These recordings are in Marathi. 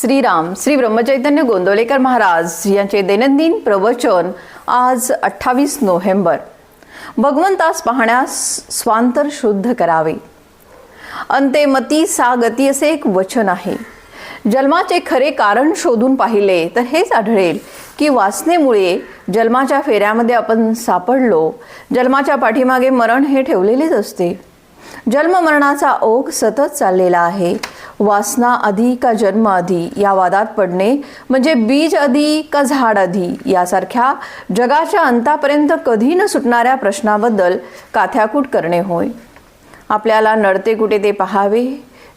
श्रीराम श्री ब्रह्मचैतन्य गोंदवलेकर महाराज यांचे दैनंदिन प्रवचन आज अठ्ठावीस नोव्हेंबर. भगवंतास पाहण्यास स्वांतर शुद्ध करावे. अंते मती सा गती असे एक वचन आहे. जन्माचे खरे कारण शोधून पाहिले तर हेच आढळेल की वासनेमुळे जन्माच्या फेऱ्यामध्ये आपण सापडलो. जन्माच्या पाठीमागे मरण हे ठेवलेलेच असते. जन्ममरणाचा ओघ सतत चाललेला आहे. वासना आधी का जन्म आधी या वादात पडणे म्हणजे बीज आधी का झाड आधी यासारख्या जगाच्या अंतापर्यंत कधी न सुटणाऱ्या प्रश्नाबद्दल काथ्याकूट करणे होय. आपल्याला नडते कुठे ते पहावे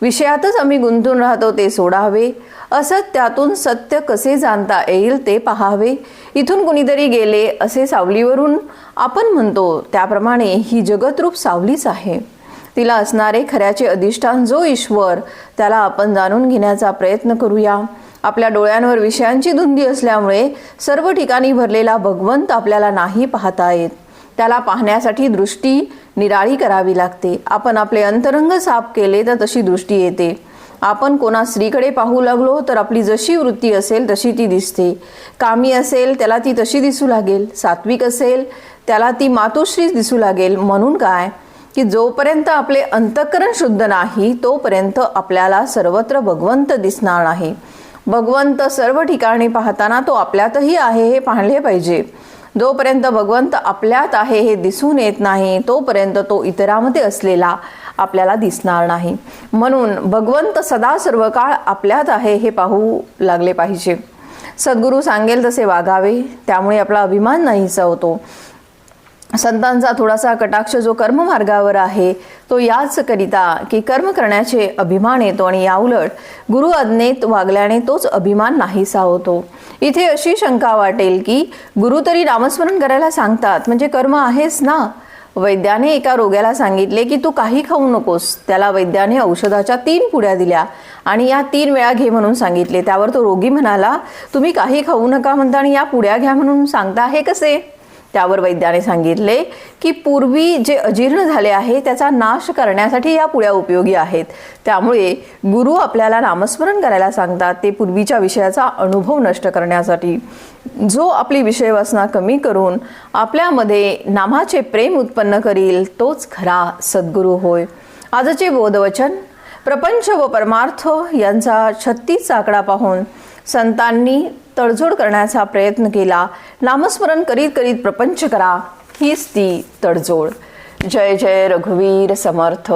विषयातच आम्ही गुंतून राहतो ते सोडावे असत त्यातून सत्य कसे जाणता येईल ते पहावे इथून कुणीतरी गेले असे सावलीवरून आपण म्हणतो त्याप्रमाणे ही जगतरूप सावलीच आहे. तिला असणारे खऱ्याचे अधिष्ठान जो ईश्वर त्याला आपण जाणून घेण्याचा प्रयत्न करूया. आपल्या डोळ्यांवर विषयांची धुंदी असल्यामुळे सर्व ठिकाणी भरलेला भगवंत आपल्याला नाही पाहता येत. त्याला पाहण्यासाठी दृष्टी निराळी करावी लागते. आपण आपले अंतरंग साफ केले तर तशी दृष्टी येते. आपण कोणा स्त्रीकडे पाहू लागलो तर आपली जशी वृत्ती असेल तशी ती दिसते. कामी असेल त्याला ती तशी दिसू लागेल. सात्विक असेल त्याला ती मातोश्रीच दिसू लागेल. म्हणून काय? की जोपर्यंत आपले अंतकरण शुद्ध नाही तोपर्यंत आपल्याला सर्वत्र भगवंत दिसणार नाही. भगवंत सर्व ठिकाणी पाहताना तो आपल्यातही आहे हे पाहिले पाहिजे. जोपर्यंत भगवंत आपल्यात आहे हे दिसून येत नाही तोपर्यंत तो इतरामध्ये असलेला आपल्याला दिसणार नाही. म्हणून भगवंत सदा सर्व काळ आपल्यात आहे हे पाहू लागले पाहिजे. सद्गुरू सांगेल तसे वागावे त्यामुळे आपला अभिमान नाहीसा होतो. संतांचा थोडासा कटाक्ष जो कर्ममार्गावर आहे तो याच करिता की कर्म करण्याचे अभिमान येतो आणि याउलट गुरु आज्ञेत वागल्याने तोच अभिमान नाहीसा होतो. इथे अशी शंका वाटेल की गुरु तरी नामस्मरण करायला सांगतात म्हणजे कर्म आहेच ना? वैद्याने एका रोग्याला सांगितले की तू काही खाऊ नकोस. त्याला वैद्याने औषधाच्या तीन पुड्या दिल्या आणि या तीन वेळा घे म्हणून सांगितले. त्यावर तो रोगी म्हणाला तुम्ही काही खाऊ नका म्हणता आणि या पुड्या घ्या म्हणून सांगता. हे कसे? त्यावर वैद्याने सांगितले की पूर्वी जे अजीर्ण झाले आहे त्याचा नाश करण्यासाठी या पुळ्या उपयोगी आहेत. त्यामुळे गुरु आपल्याला नामस्मरण करायला सांगतात ते पूर्वीच्या विषयाचा अनुभव नष्ट करण्यासाठी. जो आपली विषय वासना कमी करून आपल्यामध्ये नामाचे प्रेम उत्पन्न करील तोच खरा सद्गुरू होय. आजचे बोधवचन प्रपंच व परमार्थ यांचा छत्तीस आकडा पाहून संतांनी तडजोड करण्याचा प्रयत्न केला नामस्मरण करीत करीत प्रपंच करा. हीच ती तडजोड. जय जय रघुवीर समर्थ.